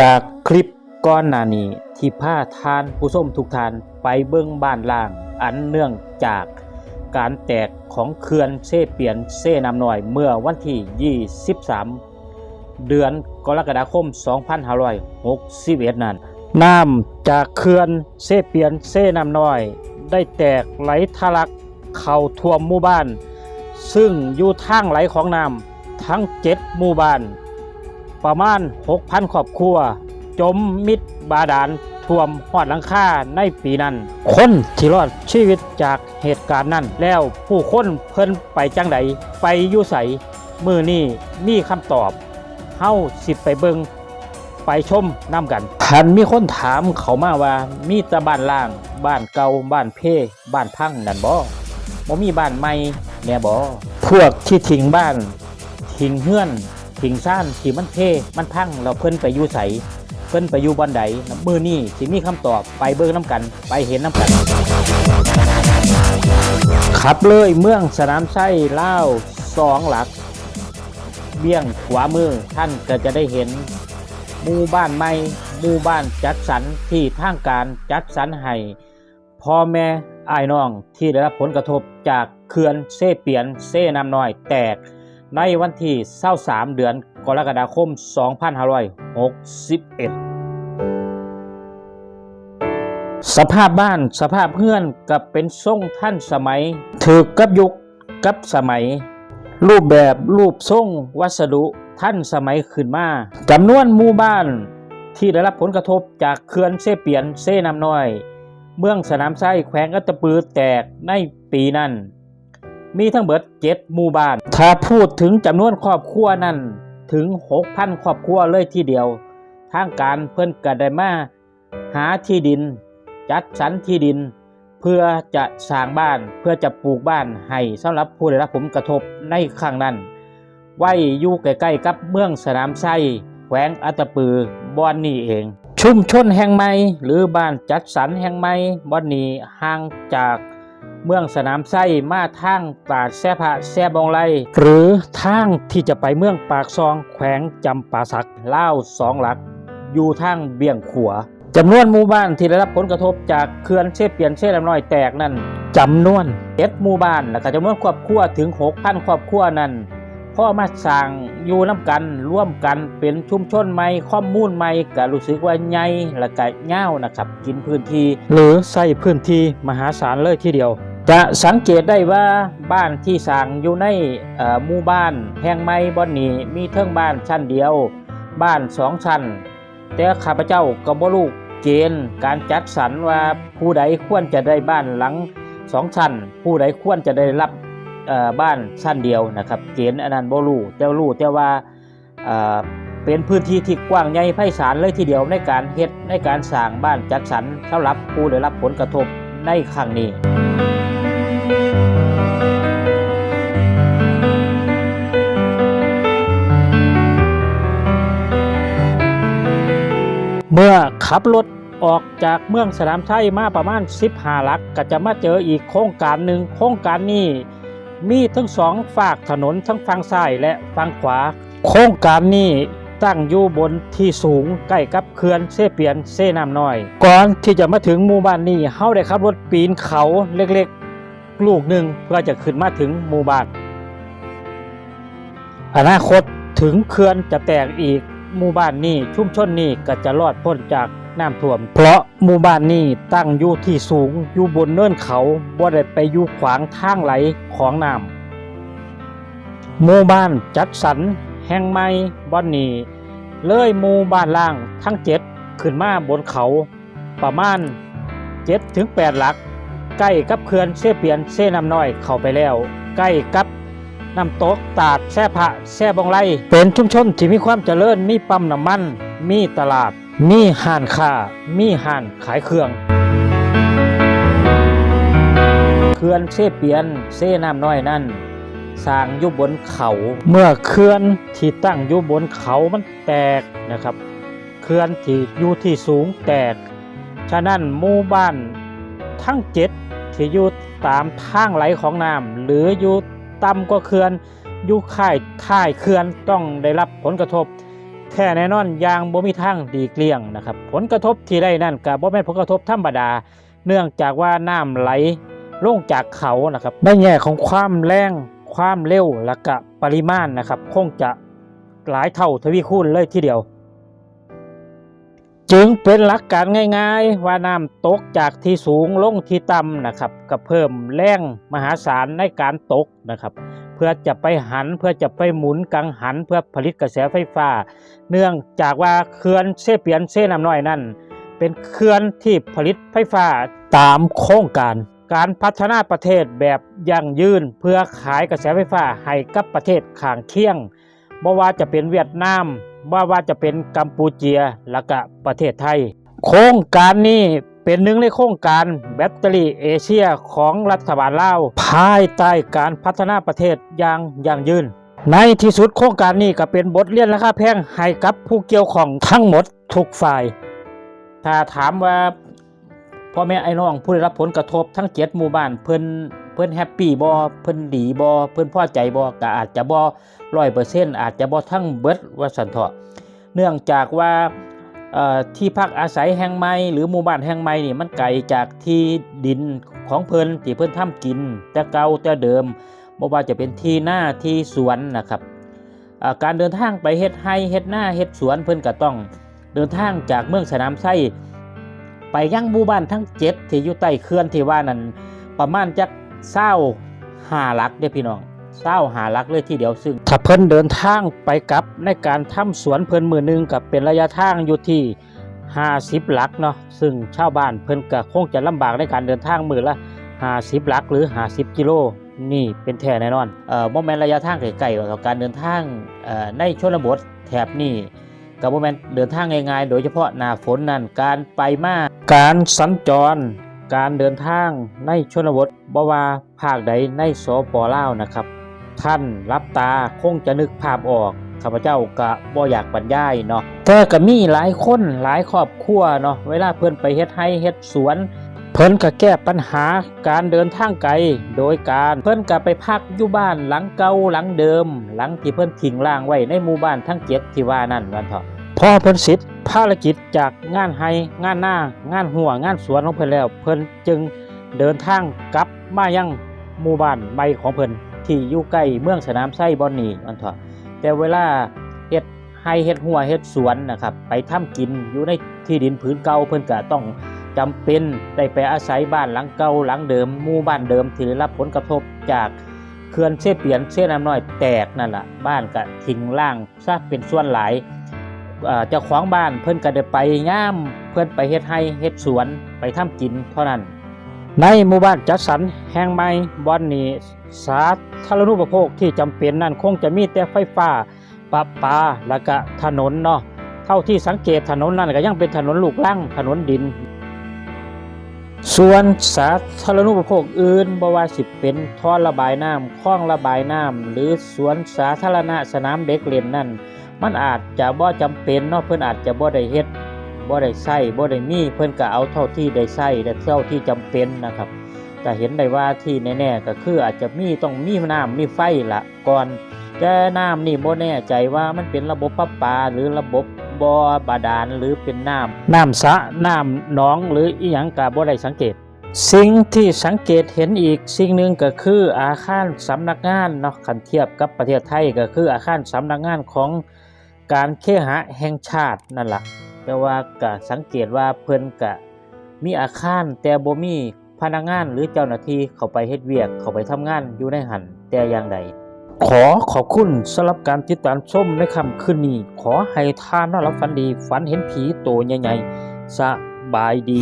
จากคลิปก้อนหนานี้ที่พาทานผู้ส้มทุกทานไปเบื้องบ้านล่าง อันเนื่องจากการแตกของเขื่อนเซเปียนเซน้ำน้อยเมื่อวันที่ 23 เดือนกรกฎาคม 2561 นั้นน้ำจากเขื่อนเซเปียนเซน้ำน้อย ได้แตกไหลทะลักเข้าท่วมหมู่บ้าน ซึ่งอยู่ทางไหลของน้ำทั้ง 7 หมู่บ้าน ประมาณ 6,000ครอบครัว จมมิดบาดาลท่วมหอดหลังคาในปีนั้น คนที่รอดชีวิตจากเหตุการณ์นั้น แล้วผู้คนเพิ่นไปจังใดไปอยู่ใสมือนี่มีคำตอบเฮาสิไปเบิงไปชมน้ำกันทันมีคนถามเขามาว่ามีแต่บ้านล่าง บ้านเก่าบ้านเพ่บ้านพังนั่นบ่บ่มีบ้านใหม่แน่บ่พวกที่ทิ้งบ้านทิ้งเฮือน ทิ้งซ่านที่มันเพมันพังเราเพิ่นไปอยู่ใสเพิ่นไปอยู่บอนใดมือนี่สิมีคำตอบไปเบิ่งน้ำกัน ไปเห็นน้ำกันขับเลยเมืองสนามไส้เล่าสองหลัก เบี้ยงขวามือท่านก็จะได้เห็นหมู่บ้านใหม่หมู่บ้านจัดสรรที่ทางการจัดสรรให้พ่อแม่อ้ายน้องที่ได้รับผลกระทบจากเขื่อนเซเปียนเซน้ำน้อยแตก ในวันที่23เดือนกรกฎาคม 2561 สภาพบ้านสภาพเพื่อนกับเป็นทรงท่านสมัย ถือกับยุคกับสมัย รูปแบบรูปทรงวัสดุท่านสมัยขึ้นมาจำนวนหมู่บ้านที่ได้รับผลกระทบจากเขื่อนเซเปียนเซน้ำน้อย เมืองสนามไส้แขวงอัตตปือแตกในปีนั้น มีทั้งเบิดเจ็ดหมู่บ้าน ถ้าพูดถึงจำนวนครอบครัวนั้นถึง 6,000 ครอบครัวเลยทีเดียว ทางการเพิ่อนก็ไดมาหาที่ดิน จัดสรรที่ดิน เพื่อจะสร้างบ้านเพื่อจะปลูกบ้านให้สำหรับผู้ได้รับผลกระทบในครั้งนั้น ไว้อยู่ใกล้ๆกับเมืองสนามไส้แขวงอัตปือบอนนี่เอง ชุมชนแห่งใหม่หรือบ้านจัดสรรแห่งใหม่บอนนี้ห่างจาก เมืองสนามไส้มาทางตาดแซ่พะแซ่บองไลหรือทางที่จะไปเมืองปากซองแขวงจำปาสักเล่าสองหลัก อยู่ทางเบี่ยงขัวจำนวนหมู่บ้านที่ได้รับผลกระทบจากเขื่อนเชเปลี่ยนเชลำน้อยแตกนั้นจำนวนเจ็ดหมู่บ้านและจำนวนครอบครัวถึง6,000ครอบครัวนั้นพ่อมาสร้างอยู่น้ำกันร่วมกันเป็นชุมชนใหม่ข้อมูลใหม่ก็รู้สึกว่าใหญ่และก็ยานะครับ กินพื้นที่ หรือใส่พื้นที่มหาศาลเลยทีเดียว จะสังเกตได้ว่าบ้านที่สร้างอยู่ในหมู่บ้านแห่งใหม่บ่อนนี้มีเทิงบ้านชั้นเดียว บ้านสองชั้น แต่ข้าพเจ้าก็บ่รู้เกณฑ์การจัดสรรว่าผู้ใดควรจะได้บ้านหลังสองชั้น ผู้ใดควรจะได้รับบ้านชั้นเดียวนะครับ เกณฑ์อันนั้นบ่รู้แต่รู้แต่ว่าเอ่อเป็นพื้นที่ที่กว้างใหญ่ไพศาลเลยทีเดียวในการเฮ็ดในการสร้างบ้านจัดสรรสำหรับผู้ได้รับผลกระทบในครั้งนี้ มื่อขับรถออกจากเมืองสนามชัยมาประมาณ 15ลักก็จะมาเจออีกโครงการหนึ่งโครงการนี้มีทั้งสองฝากถนนทั้งฝั่งซ้ายและฝั่งขวา โครงการนี้ตั้งอยู่บนที่สูงใกล้กับเขื่อนเซเปียนเซน้ำน้อย ก่อนที่จะมาถึงหมู่บ้านนี้เฮาได้ขับรถปีนเขาเล็กๆ ลูกหนึ่งเพื่อจะขึ้นมาถึงหมู่บ้านอนาคตถึงเขื่อนจะแตกอีก หมู่บ้านนี้ชุมชนนี้ก็จะรอดพ้นจากน้ำท่วม เพราะหมู่บ้านนี้ตั้งอยู่ที่สูงอยู่บนเนินเขาบ่ได้ไปอยู่ขวางทางไหลของน้ำหมู่บ้านจัดสรรแห่งใหม่บ่อนนี้เลยหมู่บ้านล่างทั้งเจ็ดขึ้นมาบนเขาประมาณ7ถึง8หลัก ใกล้กับเขื่อนเซเปียนเซน้ำน้อยเข้าไปแล้ว ใกล้กับ น้ำตกตาดแซ่พระแซ่บองไลเป็นชุมชนที่มีความเจริญมีปั๊มน้ำมัน มีตลาด มีห้านค้ามีห้านขายเครื่องเขื่อนเซเปียนเซน้ำน้อยนั่นสร้างอยู่บนเขา เมื่อเขื่อนที่ตั้งอยู่บนเขามันแตกนะครับเขื่อนที่อยู่ที่สูงแตก ฉะนั้นหมู่บ้านทั้งเจ็ดที่อยู่ตามทางไหลของน้ำหรืออยู่ ต่ำกว่าเขื่อนอยู่ค่ายท้ายเขื่อนต้องได้รับผลกระทบแท้แน่นอนอย่างบ่มีทางดีเกลี้ยงนะครับ ผลกระทบที่ได้นั่นก็บ่แม่นผลกระทบธรรมดา เนื่องจากว่าน้ำไหลลงจากเขานะครับในแง่ของความแรงความเร็วและก็ปริมาณนะครับ คงจะหลายเท่าทวีคูณเลยทีเดียว จึงเป็นหลักการง่าย ๆ ว่าน้ำตกจากที่สูงลงที่ต่ำนะครับก็เพิ่มแรงมหาศาลในการตกนะครับ เพื่อจะไปหันเพื่อจะไปหมุนกังหันเพื่อผลิตกระแสไฟฟ้า เนื่องจากว่าเขื่อนเซเปียนเซน้ำน้อยนั่นเป็นเขื่อนที่ผลิตไฟฟ้าตามโครงการ การพัฒนาประเทศแบบยั่งยืนเพื่อขายกระแสไฟฟ้าให้กับประเทศข้างเคียงบ่ว่าจะเป็นเวียดนาม บ่ว่าจะเป็นกัมพูเชียและก็ประเทศไทย โครงการนี้เป็นหนึ่งในโครงการแบตเตอรี่เอเชียของรัฐบาลลาวภายใต้การพัฒนาประเทศอย่างยั่งยืน ในที่สุดโครงการนี้ก็เป็นบทเรียนราคาแพงให้กับผู้เกี่ยวของทั้งหมดทุกฝ่าย ถ้าถามว่าพ่อแม่ไอ้น้องผู้ได้รับผลกระทบทั้งเจ็ดหมู่บ้านเพิ่น พิ่นแฮปปี้บ่เพิ่นดีบ่เพิ่นพอใจบ่ก็อาจจะบ่ร้อยเปอร์เซ็นต์อาจจะบ่ทั้งเบิดว่าสันเถาะเนื่องจากว่าที่พักอาศัยแห่งใหม่หรือหมู่บ้านแห่งใหม่นี่มันไกลจากที่ดินของเพิ่นที่เพิ่นทำกิน แต่เก่าแต่เดิมบ่ว่าจะเป็นที่หน้าที่สวนนะครับการเดินทางไปเฮ็ดไร่เฮ็ดหน้าเฮ็ดสวนเพิ่นก็ต้องเดินทางจากเมืองสนามไส้ไปยังหมู่บ้านทั้งเจ็ดที่อยู่ใต้เขื่อนที่ว่านั้นประมาณจัก เศร้าหาลักเด้พี่น้องเศร้าหาลักเลยทีเดียวซึ่ง ถ้าเพิ่นเดินทางไปกับในการทำสวนเพิ่นมือหนึงกับเป็นระยะทางอยู่ที่50หลักเนาะซึ่งชาวบ้านเพิ่นก็คงจะลำบากในการเดินทางมือละ50หลักหรือ50กิโลนี่เป็นแท้แน่นอนเอ่อบ่แม่นระยะทางไกลๆหรอกครับการเดินทางเอ่อในชนบทแถบนี้กับโมเมนเดินทางง่ายๆ โดยเฉพาะหน้าฝนนั่นการไปมาการสัญจร การเดินทางในชนบทบ่ว่าภาคใดในสปลาวนะครับ ท่านรับตาคงจะนึกภาพออกข้าพเจ้าก็บ่อยากบรรยายเนาะแต่ก็มีหลายคนหลายครอบครัวเนาะเวลาเพิ่อนไปเฮ็ดไร่เฮ็ดสวน เพิ่นก็แก้ปัญหาการเดินทางไกล โดยการเพิ่นก็ไปพักอยู่บ้านหลังเก่าหลังเดิม หลังที่เพิ่นทิ้งร่างไว้ในหมู่บ้านทั้งเจ็ดที่ว่านั่นวันเถาะพ่อเพิ่นเสร็จ ภารกิจจากงานไห้งานหน้างานหัวงานสวนของเพิ่นแล้ว เพิ่นจึงเดินทางกลับมายังหมู่บ้านใหม่ของเพิ่นที่อยู่ใกล้เมืองสนามไส้บอนนี่วันเถาะแต่เวลาเฮ็ดไห้เฮ็ดหัวเฮ็ดสวนนะครับไปทำกินอยู่ในที่ดินผืนเก่าเพิ่นก็ต้องจำเป็นได้ไปอาศัยบ้านหลังเก่าหลังเดิมหมู่บ้านเดิมที่ได้รับผลกระทบจากเขื่อนเชเปลี่ยนเชน้ำน้อยแตกนั่นแหละบ้านก็ทิ้งล่างซะเป็นส่วนหลาย เจ้าของบ้านเพิ่นก็ได้ไปย่ามเพิ่นไปเฮ็ดไร่เฮ็ดสวนไปทำกินเท่านั้น ในหมู่บ้านจัดสรรแห่งใหม่บอนนี้สาธารณูปโภคที่จำเป็นนั่นคงจะมีแต่ไฟฟ้าประปาแล้วก็ถนนเนาะเท่าที่สังเกตถนนนั่นก็ยังเป็นถนนลูกรังถนนดิน ส่วนสาธารณูปโภคอื่นบ่ว่าสิเป็นท่อระบายน้ำคลองระบายน้ำหรือสวนสาธารณะสนามเด็กเล่นนั่น มันอาจจะบ่จำเป็นเนาะเพิ่นอาจจะบ่ได้เฮ็ดบ่ได้ใช้บ่ได้มีเพิ่นก็เอาเท่าที่ได้ใช้และเท่าที่จำเป็นนะครับก็เห็นได้ว่าที่แน่ๆก็คืออาจจะมีต้องมีน้ำมีไฟละก่อนแต่น้ำนี่บ่แน่ใจว่ามันเป็นระบบประปาหรือระบบบ่บาดาลหรือเป็นน้ำน้ำสระน้ำหนองหรืออีหยังก็บ่ได้สังเกต สิ่งที่สังเกตเห็นอีกสิ่งหนึ่งก็คืออาคารสำนักงานเนาะคันเทียบกับประเทศไทยก็คืออาคารสำนักงานของ การเคหะแห่งชาตินั่นล่ะแต่ว่าก็สังเกตว่าเพิ่นก็มีอาคารแต่บ่มีพนักงานหรือเจ้าหน้าที่เข้าไปเฮ็ดเวียก เข้าไปทำงานอยู่ในหันแต่อย่างใด ขอขอบคุณสำหรับการติดตามชมในค่ำคืนนี้ ขอให้ทานนอนหลับฝันดี ฝันเห็นผีโตใหญ่ๆสบายดี